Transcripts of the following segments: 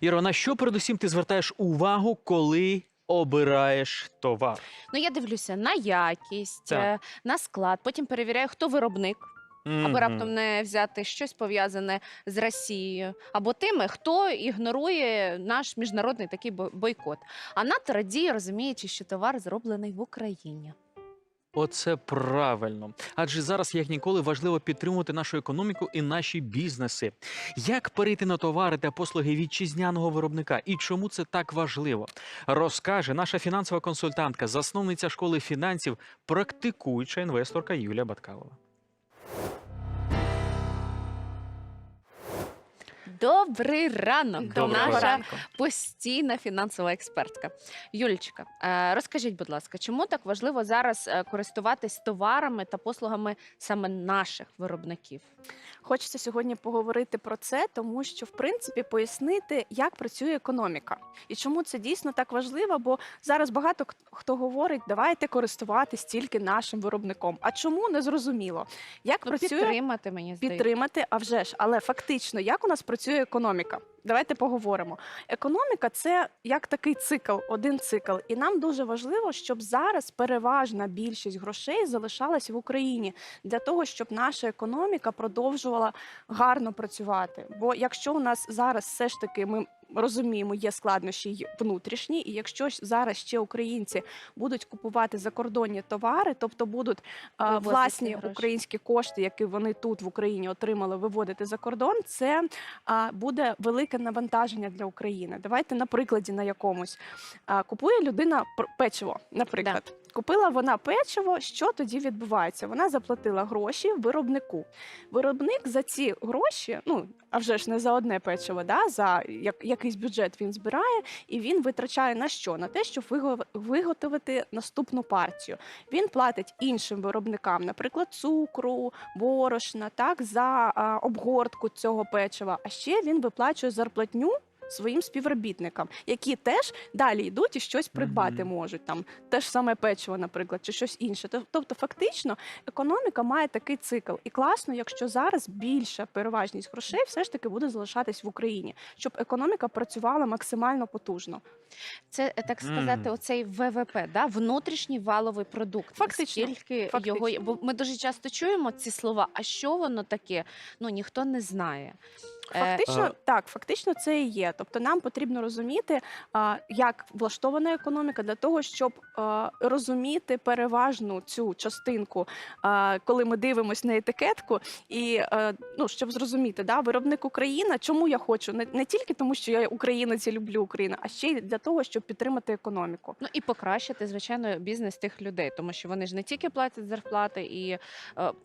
Іро, на що передусім ти звертаєш увагу, коли обираєш товар? Ну я дивлюся на якість, Так. е, на склад, потім перевіряю, хто виробник, аби раптом не взяти щось пов'язане з Росією, або тими, хто ігнорує наш міжнародний такий бой- бойкот. А надто радіє, розуміючи, що товар зроблений в Україні. Оце правильно. Адже зараз як ніколи важливо підтримувати нашу економіку і наші бізнеси. Як перейти на товари та послуги вітчизняного виробника і чому це так важливо? Розкаже наша фінансова консультантка, засновниця школи фінансів, практикуюча інвесторка Юлія Баткалова. Добрий ранок, Доброго наша ранку. постійна фінансова експертка. Юлічка, е, розкажіть, будь ласка, чому так важливо зараз е, користуватись товарами та послугами саме наших виробників? Хочеться сьогодні поговорити про це, тому що в принципі пояснити, як працює економіка, і чому це дійсно так важливо. Бо зараз багато хто говорить, давайте користуватись тільки нашим виробником. А чому не зрозуміло? Як Ну, працює підтримати мені здається. підтримати? А вже ж, але фактично, як у нас працює економіка? Давайте поговоримо. Економіка це як такий цикл, один цикл. І нам дуже важливо, щоб зараз переважна більшість грошей залишалась в Україні для того, щоб наша економіка продовжувала гарно працювати. Бо якщо у нас зараз все ж таки ми розуміємо, є складнощі внутрішні, і якщо зараз ще українці будуть купувати закордонні товари, тобто будуть а, власні українські кошти, які вони тут в Україні отримали, виводити за кордон, це а, буде велике навантаження для України. Давайте на прикладі на якомусь купує людина печиво, наприклад. Купила вона печиво, що тоді відбувається? Вона заплатила гроші виробнику. Виробник за ці гроші, ну а вже ж не за одне печиво, да, за як, якийсь бюджет він збирає, і він витрачає на що? На те, щоб виготовити наступну партію. Він платить іншим виробникам, наприклад, цукру, борошна, так за а, обгортку цього печива. А ще він виплачує зарплатню. Своїм співробітникам, які теж далі йдуть і щось придбати можуть, там те ж саме печиво, наприклад, чи щось інше. Тоб- Тобто, фактично, економіка має такий цикл. І класно, якщо зараз більша переважність грошей все ж таки буде залишатись в Україні, щоб економіка працювала максимально потужно. Це е, так сказати, Мгм. оцей ВВП, да? внутрішній валовий продукт. Фактично, Скільки фактично. його є? Бо ми дуже часто чуємо ці слова. А що воно таке? Ну ніхто не знає. Е, Фактично, А- так, фактично це і є. Тобто нам потрібно розуміти, як влаштована економіка для того, щоб розуміти переважну цю частинку, коли ми дивимося на етикетку, і е, ну, щоб зрозуміти, да, виробник Україна, чому я хочу не, не тільки тому, що я українець і люблю Україну, а ще й для того, щоб підтримати економіку. Ну і покращити, звичайно, бізнес тих людей, тому що вони ж не тільки платять зарплати і е,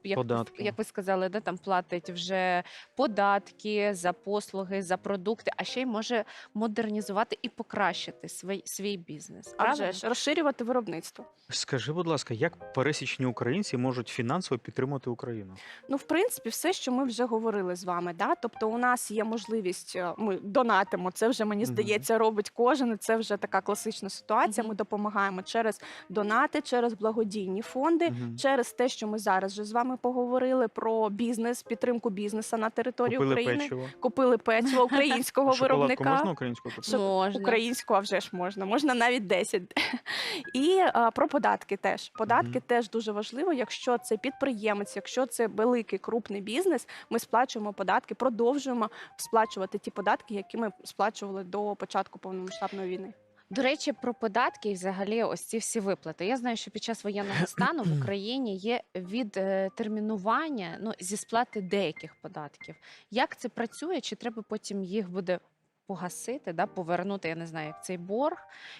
як, як ви сказали, де там платять вже податки за послуги, за продукти, а ще й може модернізувати і покращити свій, свій бізнес. А ж розширювати виробництво. Скажи, будь ласка, як пересічні українці можуть фінансово підтримати Україну? Ну, в принципі, все, що ми вже говорили з вами. Да? Тобто, у нас є можливість, е, ми донатимо. Це вже мені здається, робить кожен. Це вже така класична ситуація. Ми допомагаємо через донати, через благодійні фонди, через те, що ми зараз вже з вами поговорили про бізнес, підтримку бізнесу на території Купили України. печиво. Купили печиво українського шоколадку виробника. можна українську купити? Шо- Можна. Українську, а вже ж можна, можна навіть 10. І а, про податки теж. Податки Мгм. теж дуже важливо. Якщо це підприємець, якщо це великий крупний бізнес, ми сплачуємо податки, продовжуємо сплачувати ті податки, які ми сплачували до початку повномасштабної війни. До речі, про податки і взагалі ось ці всі виплати. Я знаю, що під час воєнного стану в Україні є відтермінування ну, зі сплати деяких податків. Як це працює? Чи треба потім їх буде погасити, да, повернути, я не знаю, як цей борг,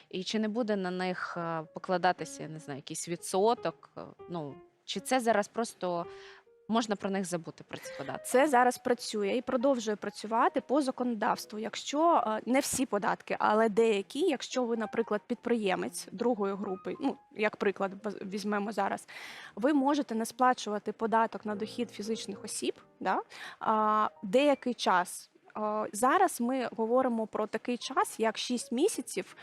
і чи не буде на них е, покладатися, я не знаю, якийсь відсоток? е, Ну, чи це зараз просто можна про них забути про ці податки? Це зараз працює і продовжує працювати по законодавству. Якщо е, не всі податки, але деякі, якщо ви, наприклад, підприємець другої групи, ну як приклад візьмемо зараз, ви можете не сплачувати податок на дохід фізичних осіб, да, деякий час. Е, Зараз ми говоримо про такий час, як 6 місяців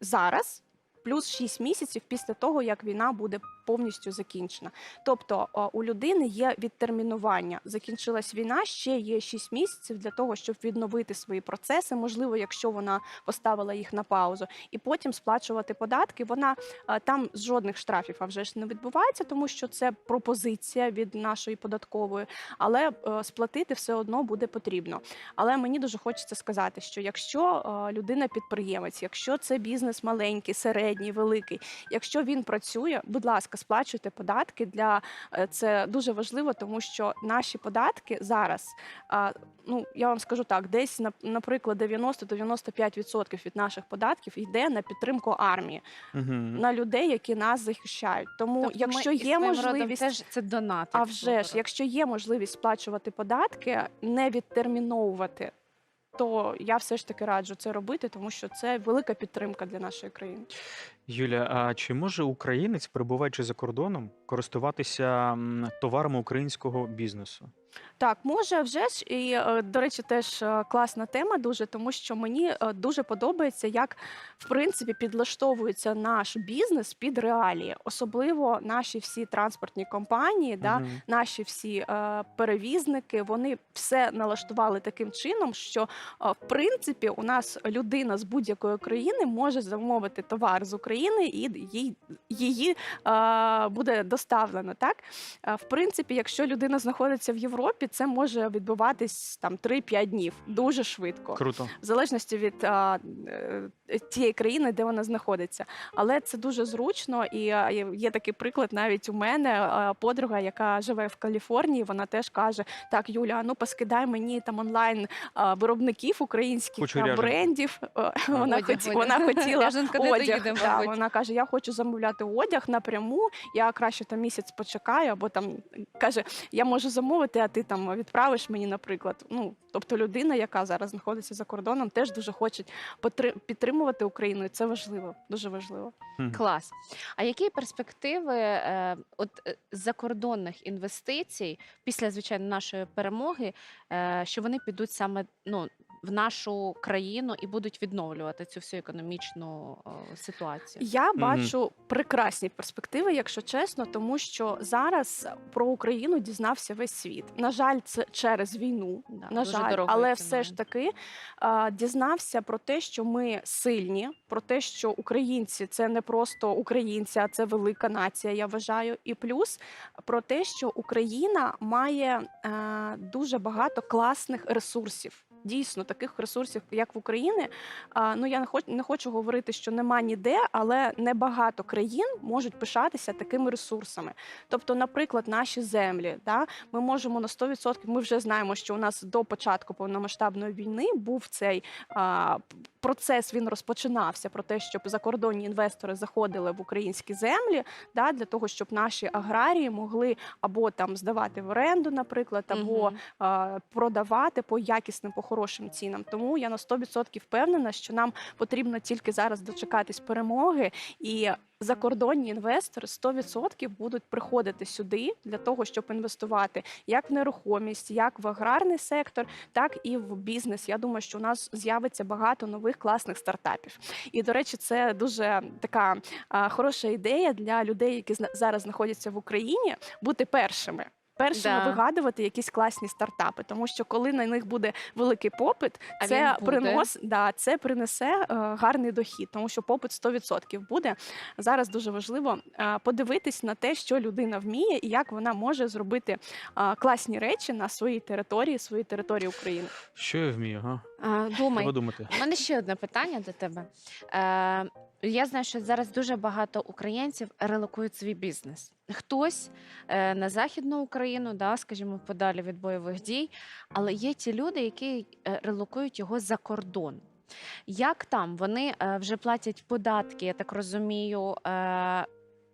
зараз, плюс 6 місяців після того, як війна буде повністю закінчена. Тобто у людини є відтермінування. Закінчилась війна, ще є 6 місяців для того, щоб відновити свої процеси. Можливо, якщо вона поставила їх на паузу, і потім сплачувати податки. Вона там з жодних штрафів а вже ж не відбувається, тому що це пропозиція від нашої податкової, але е, сплатити все одно буде потрібно. Але мені дуже хочеться сказати, що якщо е, людина підприємець, якщо це бізнес маленький, середній, великий, якщо він працює, будь ласка, сплачуйте податки для е, це дуже важливо, тому що наші податки зараз, ну я вам скажу так, десь на- наприклад 90-95% від наших податків йде на підтримку армії, Угу. на людей, які нас захищають. Тому, Тобто якщо ми є своїм можливість, теж це донати. а вже ж, якщо є можливість сплачувати податки, не відтерміновувати. То я все ж таки раджу це робити, тому що це велика підтримка для нашої країни. Юля, а чи може українець, перебуваючи за кордоном, користуватися м, товарами українського бізнесу? Так, може вже ж, і е, до речі, теж е, класна тема дуже, тому що мені е, дуже подобається, як в принципі підлаштовується наш бізнес під реалії, особливо наші всі транспортні компанії, да, Мгм. наші всі е, перевізники, вони все налаштували таким чином, що е, в принципі у нас людина з будь-якої країни може замовити товар з України і їй її е, буде доставлено. Так Е, в принципі, якщо людина знаходиться в Європі, це може відбуватись там 3-5 днів дуже швидко Круто. в залежності від а, е, тієї країни, де вона знаходиться. Але це дуже зручно, і є- такий приклад навіть у мене. Подруга, яка живе в Каліфорнії, вона теж каже: Так, Юля, ну поскидай мені там онлайн виробників українських Хочу а, брендів. Е, Вона Одяг, хоті, одяг. вона хотіла. Ряженка Одяг, доїде, да, вона каже: Я хочу замовляти одяг напряму. Я краще там місяць почекаю, або там каже, я можу замовити, а ти там відправиш мені, наприклад. Ну тобто людина, яка зараз знаходиться за кордоном, теж дуже хоче потри- підтримувати Україну, і це важливо, дуже важливо. Мгм. Клас. А які перспективи е, от е, закордонних інвестицій після звичайно нашої перемоги, е, що вони підуть саме ну в нашу країну і будуть відновлювати цю всю економічну е, ситуацію? Я бачу прекрасні перспективи, якщо чесно, тому що зараз про Україну дізнався весь світ. На жаль, це через війну. Да, на дуже жаль, дорогою але ціною. все ж таки а, дізнався про те, що ми сильні, про те, що українці це не просто українці, а це велика нація. Я вважаю. І плюс про те, що Україна має е, дуже багато класних ресурсів. Дійсно, таких ресурсів, як в Україні, ну я не хочу не хочу говорити, що нема ніде, але небагато країн можуть пишатися такими ресурсами. Тобто, наприклад, наші землі, да, ми можемо на 100%, Ми вже знаємо, що у нас до початку повномасштабної війни був цей а, процес. Він розпочинався про те, щоб закордонні інвестори заходили в українські землі, да, для того, щоб наші аграрії могли або там здавати в оренду, наприклад, або Мгм. а, продавати по якісним, по хорошим цінам. Тому я на 100% впевнена, що нам потрібно тільки зараз дочекатись перемоги, і закордонні інвестори 100% будуть приходити сюди для того, щоб інвестувати як в нерухомість, як в аграрний сектор, так і в бізнес. Я думаю, що у нас з'явиться багато нових класних стартапів. І до речі, це дуже така а, хороша ідея для людей, які зараз знаходяться в Україні, бути першими. Першими Да. вигадувати якісь класні стартапи, тому що коли на них буде великий попит, А це він буде. принос, да, це принесе е, гарний дохід, тому що попит 100% буде. Зараз дуже важливо е, подивитись на те, що людина вміє, і як вона може зробити е, класні речі на своїй території, своїй території України. Що я вмію? Га? А, думай. Треба думати. У мене ще одне питання до тебе. Е, я знаю, що зараз дуже багато українців релокують свій бізнес. Хтось е, на Західну Україну, да, скажімо, подалі від бойових дій, але є ті люди, які е, релокують його за кордон. Як там вони е, вже платять податки, я так розумію, е,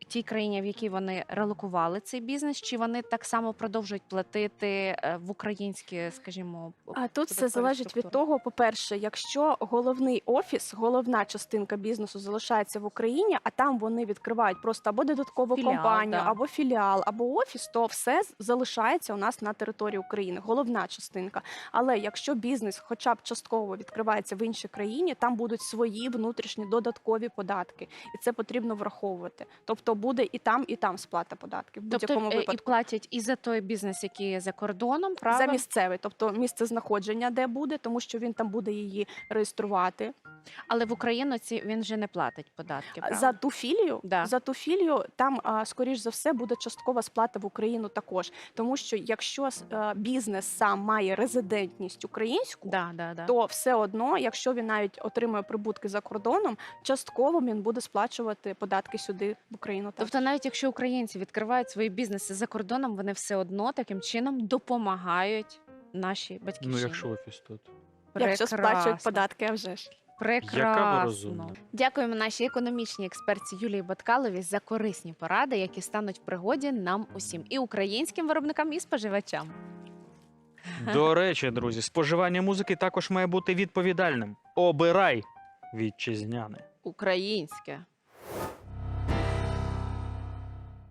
тій країні, в якій вони релокували цей бізнес, чи вони так само продовжують платити е, в українські, скажімо, А тут все залежить від того, по-перше, якщо головний офіс, головна частинка бізнесу залишається в Україні, а там вони відкривають просто або додаткову Філіал, компанію, да. або філіал, або офіс, то все залишається у нас на території України. Головна частинка. Але якщо бізнес, хоча б частково відкривається в іншій країні, там будуть свої внутрішні додаткові податки, і це потрібно враховувати. Тобто то буде і там, і там сплата податків. В будь-якому Тобто е, і випадку. платять і за той бізнес, який є за кордоном, правильно? За місцевий, тобто місце знаходження, де буде, тому що він там буде її реєструвати. Але в Україну ці він вже не платить податки. За ту філію, Да. за ту філію там, а, скоріш за все, буде часткова сплата в Україну також. Тому що якщо е, бізнес сам має резидентність українську, да, да, да. то все одно, якщо він навіть отримує прибутки за кордоном, частково він буде сплачувати податки сюди в Україну. також. Тобто, навіть якщо українці відкривають свої бізнеси за кордоном, вони все одно таким чином допомагають нашій батьківщині. Ну, якщо офіс тут. якщо сплачують податки, а вже ж. Прекрасно. розумна. Дякуємо нашій економічній експерті Юлії Баткалові за корисні поради, які стануть в пригоді нам усім і українським виробникам, і споживачам. До речі, друзі, споживання музики також має бути відповідальним. Обирай вітчизняне. Українське.